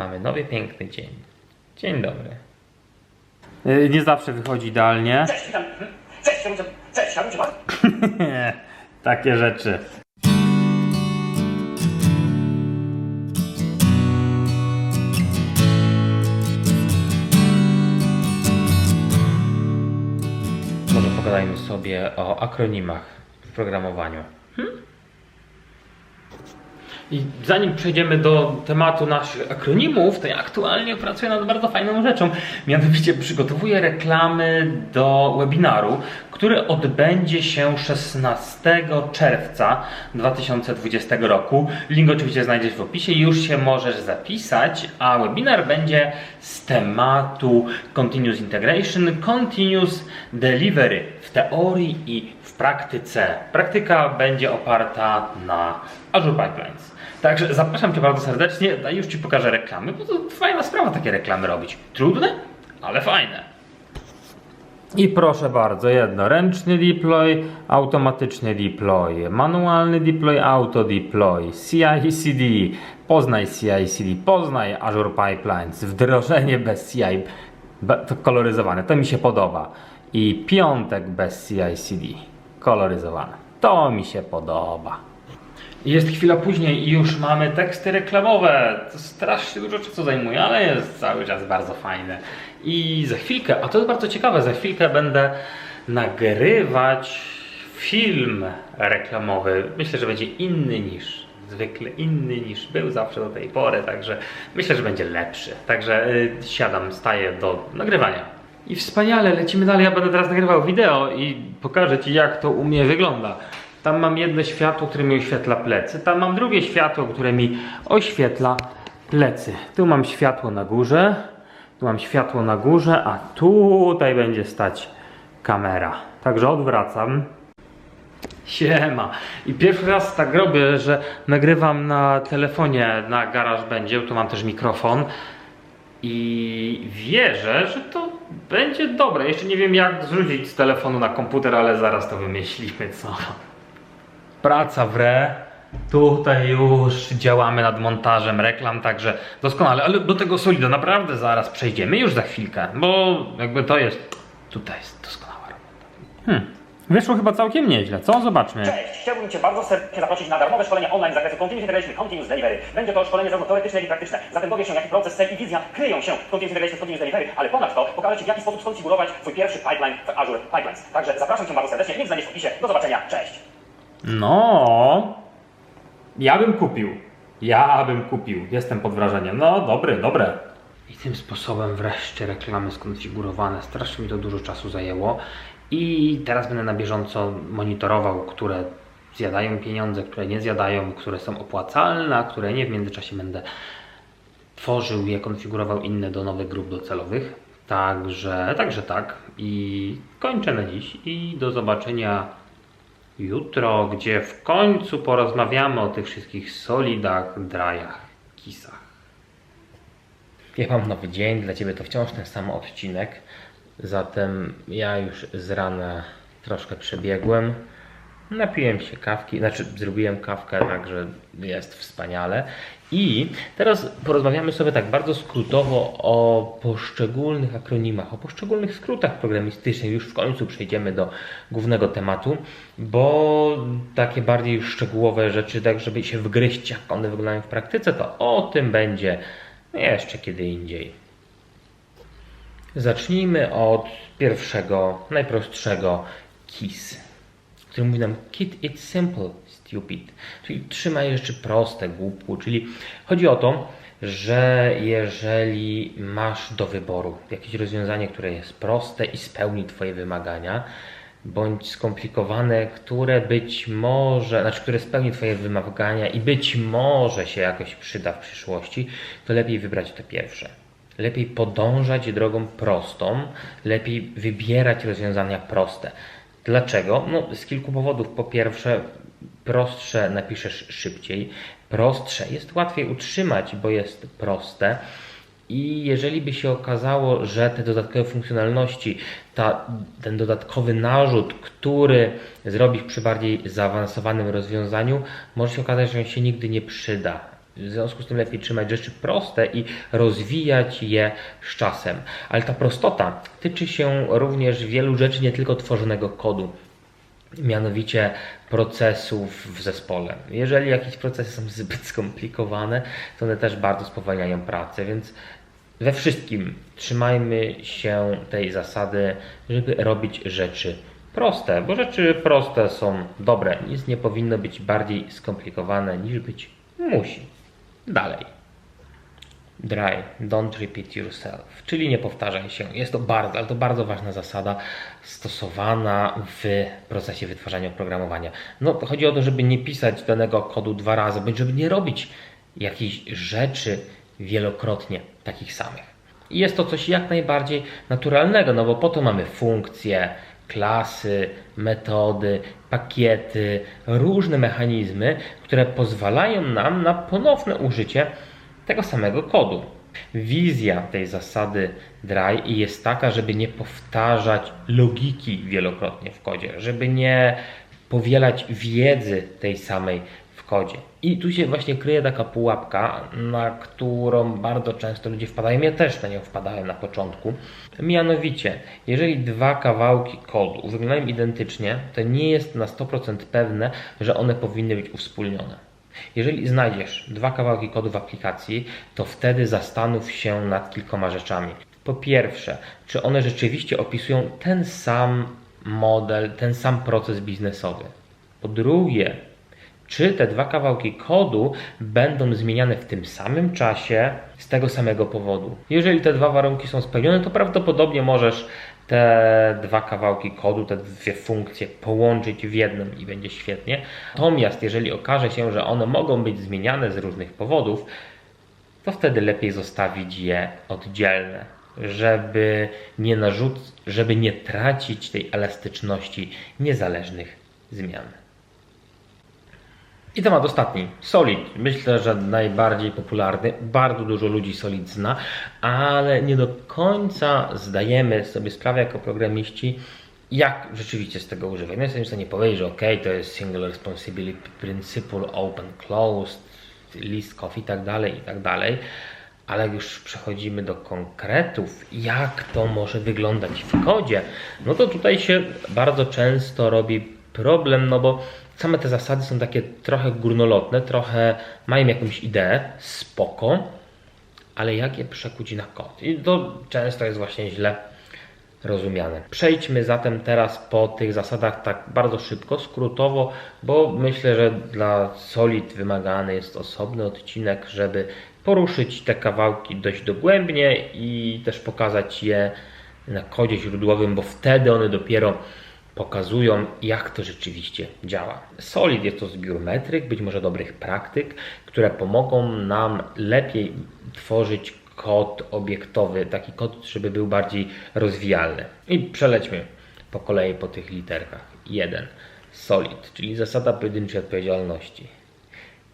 Mamy nowy, piękny dzień. Dzień dobry. Y, Nie zawsze wychodzi idealnie. Cześć, witam. Cześć, cię, cześć, cię bardzo. Takie rzeczy. Może pogadajmy sobie o akronimach w programowaniu. I zanim przejdziemy do tematu naszych akronimów, to ja aktualnie pracuję nad bardzo fajną rzeczą. Mianowicie przygotowuję reklamy do webinaru, który odbędzie się 16 czerwca 2020 roku. Link oczywiście znajdziesz w opisie, już się możesz zapisać, a webinar będzie z tematu Continuous Integration, Continuous Delivery w teorii i w praktyce. Praktyka będzie oparta na Azure Pipelines. Także zapraszam Cię bardzo serdecznie, a już Ci pokażę reklamy, bo to fajna sprawa takie reklamy robić. Trudne, ale fajne. I proszę bardzo, jedno, ręczny deploy, automatyczny deploy, manualny deploy, auto deploy, CI/CD, poznaj CI/CD, poznaj Azure Pipelines, wdrożenie bez CI, to koloryzowane, to mi się podoba. I piątek bez CI/CD, koloryzowane, to mi się podoba. Jest chwila później i już mamy teksty reklamowe. To strasznie dużo czasu zajmuje, ale jest cały czas bardzo fajne. I za chwilkę, a to jest bardzo ciekawe, za chwilkę będę nagrywać film reklamowy. Myślę, że będzie inny niż zwykle, inny niż był zawsze do tej pory, także myślę, że będzie lepszy. Także y, siadam, staję do nagrywania. I wspaniale, lecimy dalej. Ja będę teraz nagrywał wideo i pokażę Ci, jak to u mnie wygląda. Tam mam jedno światło, które mi oświetla plecy. Tam mam drugie światło, które mi oświetla plecy. Tu mam światło na górze, tu mam światło na górze, a tutaj będzie stać kamera. Także odwracam. Siema. I pierwszy raz tak robię, że nagrywam na telefonie na garaż będzie. Tu mam też mikrofon. I wierzę, że to będzie dobre. Jeszcze nie wiem jak zrzucić z telefonu na komputer, ale zaraz to wymyślimy, co? Praca w re. Tutaj już działamy nad montażem reklam, także doskonale. Ale do tego solido naprawdę zaraz przejdziemy, już za chwilkę, bo jakby to jest. Tutaj jest doskonała robota. Hmm. Wyszło chyba całkiem nieźle, co? Zobaczmy. Cześć, chciałbym Cię bardzo serdecznie zaprosić na darmowe szkolenie online z zakresu Continuous Integration, Continuous Delivery. Będzie to szkolenie zarówno teoretyczne, jak i praktyczne. Zatem dowiesz się, jaki proces, cel i wizja kryją się w Continuous Integration, Continuous Delivery, ale ponadto pokażę Ci, w jaki sposób skonfigurować Twój pierwszy pipeline w Azure Pipelines. Także zapraszam Cię bardzo serdecznie, link znajdziesz w opisie. Do zobaczenia, cześć! No. Ja bym kupił. Ja bym kupił. Jestem pod wrażeniem. No, dobry, dobre. I tym sposobem wreszcie reklamy skonfigurowane. Strasznie mi to dużo czasu zajęło. I teraz będę na bieżąco monitorował, które zjadają pieniądze, które nie zjadają, które są opłacalne, a które nie. W międzyczasie będę tworzył je, konfigurował inne do nowych grup docelowych. Także, także tak. I kończę na dziś. I do zobaczenia jutro, gdzie w końcu porozmawiamy o tych wszystkich solidach, drajach, kisach. Ja mam nowy dzień, dla Ciebie to wciąż ten sam odcinek, zatem ja już z rana troszkę przebiegłem, napiłem się kawki, znaczy zrobiłem kawkę, także jest wspaniale. I teraz porozmawiamy sobie tak bardzo skrótowo o poszczególnych akronimach, o poszczególnych skrótach programistycznych. Już w końcu przejdziemy do głównego tematu, bo takie bardziej szczegółowe rzeczy, tak żeby się wgryźć, jak one wyglądają w praktyce, to o tym będzie jeszcze kiedy indziej. Zacznijmy od pierwszego, najprostszego KISS, który mówi nam Keep it simple, stupid. Czyli trzymaj rzeczy proste, głupku. Czyli chodzi o to, że jeżeli masz do wyboru jakieś rozwiązanie, które jest proste i spełni Twoje wymagania, bądź skomplikowane, które być może, znaczy które spełni Twoje wymagania i być może się jakoś przyda w przyszłości, to lepiej wybrać to pierwsze. Lepiej podążać drogą prostą, lepiej wybierać rozwiązania proste. Dlaczego? No, z kilku powodów. Po pierwsze, prostsze napiszesz szybciej, prostsze jest łatwiej utrzymać, bo jest proste. I jeżeli by się okazało, że te dodatkowe funkcjonalności, ta, ten dodatkowy narzut, który zrobisz przy bardziej zaawansowanym rozwiązaniu, może się okazać, że on się nigdy nie przyda. W związku z tym lepiej trzymać rzeczy proste i rozwijać je z czasem. Ale ta prostota tyczy się również wielu rzeczy, nie tylko tworzonego kodu mianowicie procesów w zespole. Jeżeli jakieś procesy są zbyt skomplikowane, to one też bardzo spowalniają pracę, więc we wszystkim trzymajmy się tej zasady, żeby robić rzeczy proste, bo rzeczy proste są dobre. Nic nie powinno być bardziej skomplikowane niż być musi. Dalej. Dry, don't repeat yourself, czyli nie powtarzaj się. Jest to bardzo, ale to bardzo ważna zasada stosowana w procesie wytwarzania oprogramowania. No, chodzi o to, żeby nie pisać danego kodu dwa razy, bądź żeby nie robić jakichś rzeczy wielokrotnie takich samych. I jest to coś jak najbardziej naturalnego, no bo po to mamy funkcje, klasy, metody, pakiety, różne mechanizmy, które pozwalają nam na ponowne użycie tego samego kodu. Wizja tej zasady dry jest taka, żeby nie powtarzać logiki wielokrotnie w kodzie, żeby nie powielać wiedzy tej samej w kodzie. I tu się właśnie kryje taka pułapka, na którą bardzo często ludzie wpadają. Ja też na nią wpadałem na początku. Mianowicie, jeżeli dwa kawałki kodu wyglądają identycznie, to nie jest na 100% pewne, że one powinny być uwspólnione. Jeżeli znajdziesz dwa kawałki kodu w aplikacji, to wtedy zastanów się nad kilkoma rzeczami. Po pierwsze, czy one rzeczywiście opisują ten sam model, ten sam proces biznesowy. Po drugie, czy te dwa kawałki kodu będą zmieniane w tym samym czasie z tego samego powodu. Jeżeli te dwa warunki są spełnione, to prawdopodobnie możesz te dwa kawałki kodu, te dwie funkcje połączyć w jedną i będzie świetnie. Natomiast jeżeli okaże się, że one mogą być zmieniane z różnych powodów, to wtedy lepiej zostawić je oddzielne, żeby nie narzuc- żeby nie tracić tej elastyczności niezależnych zmian. I temat ostatni, Solid. Myślę, że najbardziej popularny. Bardzo dużo ludzi Solid zna, ale nie do końca zdajemy sobie sprawę jako programiści, jak rzeczywiście z tego używać. No jestem w stanie powiedzieć, że ok, to jest Single Responsibility Principle, Open Closed, List Off i tak dalej, i tak dalej. Ale już przechodzimy do konkretów, jak to może wyglądać w kodzie, no to tutaj się bardzo często robi problem, no bo same te zasady są takie trochę górnolotne, trochę mają jakąś ideę, spoko, ale jak je przekuć na kod? I to często jest właśnie źle rozumiane. Przejdźmy zatem teraz po tych zasadach tak bardzo szybko, skrótowo, bo myślę, że dla Solid wymagany jest osobny odcinek, żeby poruszyć te kawałki dość dogłębnie i też pokazać je na kodzie źródłowym, bo wtedy one dopiero pokazują, jak to rzeczywiście działa. Solid jest to zbiór metryk, być może dobrych praktyk, które pomogą nam lepiej tworzyć kod obiektowy, taki kod, żeby był bardziej rozwijalny. I przelećmy po kolei po tych literkach. 1. Solid, czyli zasada pojedynczej odpowiedzialności.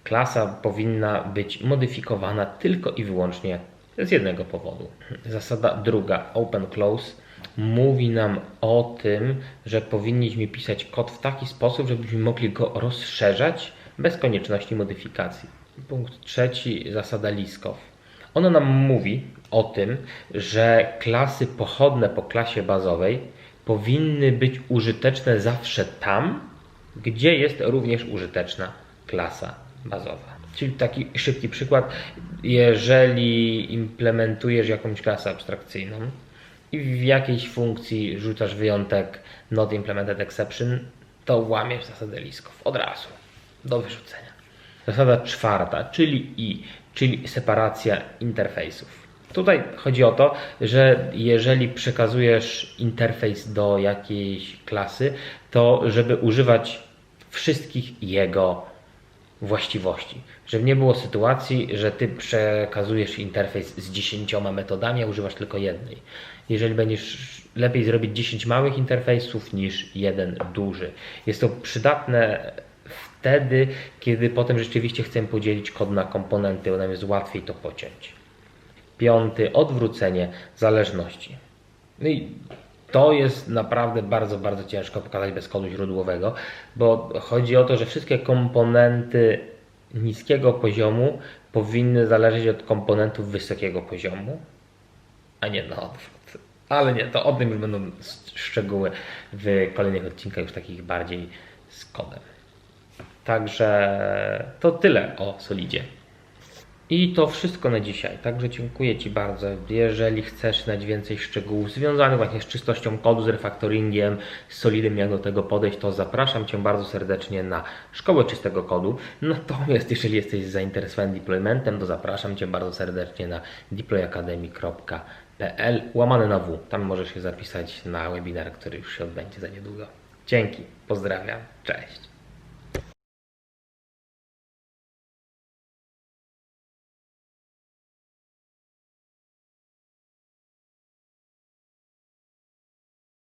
Klasa powinna być modyfikowana tylko i wyłącznie z jednego powodu. Zasada druga, open close, mówi nam o tym, że powinniśmy pisać kod w taki sposób, żebyśmy mogli go rozszerzać bez konieczności modyfikacji. Punkt trzeci, zasada Liskow. Ona nam mówi o tym, że klasy pochodne po klasie bazowej powinny być użyteczne zawsze tam, gdzie jest również użyteczna klasa bazowa. Czyli taki szybki przykład, jeżeli implementujesz jakąś klasę abstrakcyjną i w jakiejś funkcji rzucasz wyjątek not implemented exception, to łamiesz zasadę Liskow od razu do wyrzucenia. Zasada czwarta, czyli i, czyli separacja interfejsów. Tutaj chodzi o to, że jeżeli przekazujesz interfejs do jakiejś klasy, to żeby używać wszystkich jego właściwości. Żeby nie było sytuacji, że ty przekazujesz interfejs z 10 metodami, a używasz tylko jednej. Jeżeli będziesz lepiej zrobić 10 małych interfejsów niż jeden duży. Jest to przydatne wtedy, kiedy potem rzeczywiście chcemy podzielić kod na komponenty, bo nam jest łatwiej to pociąć. Piąty, odwrócenie zależności. No i to jest naprawdę bardzo, bardzo ciężko pokazać bez kodu źródłowego, bo chodzi o to, że wszystkie komponenty niskiego poziomu powinny zależeć od komponentów wysokiego poziomu, a nie na odwrót. Ale nie, to o tym już będą szczegóły w kolejnych odcinkach, już takich bardziej z kodem. Także to tyle o Solidzie. I to wszystko na dzisiaj. Także dziękuję Ci bardzo. Jeżeli chcesz znać więcej szczegółów związanych właśnie z czystością kodu, z refaktoringiem, z Solidem, jak do tego podejść, to zapraszam Cię bardzo serdecznie na Szkołę Czystego Kodu. Natomiast jeżeli jesteś zainteresowany deploymentem, to zapraszam Cię bardzo serdecznie na deployacademy.pl łamane na W. Tam możesz się zapisać na webinar, który już się odbędzie za niedługo. Dzięki, pozdrawiam, cześć.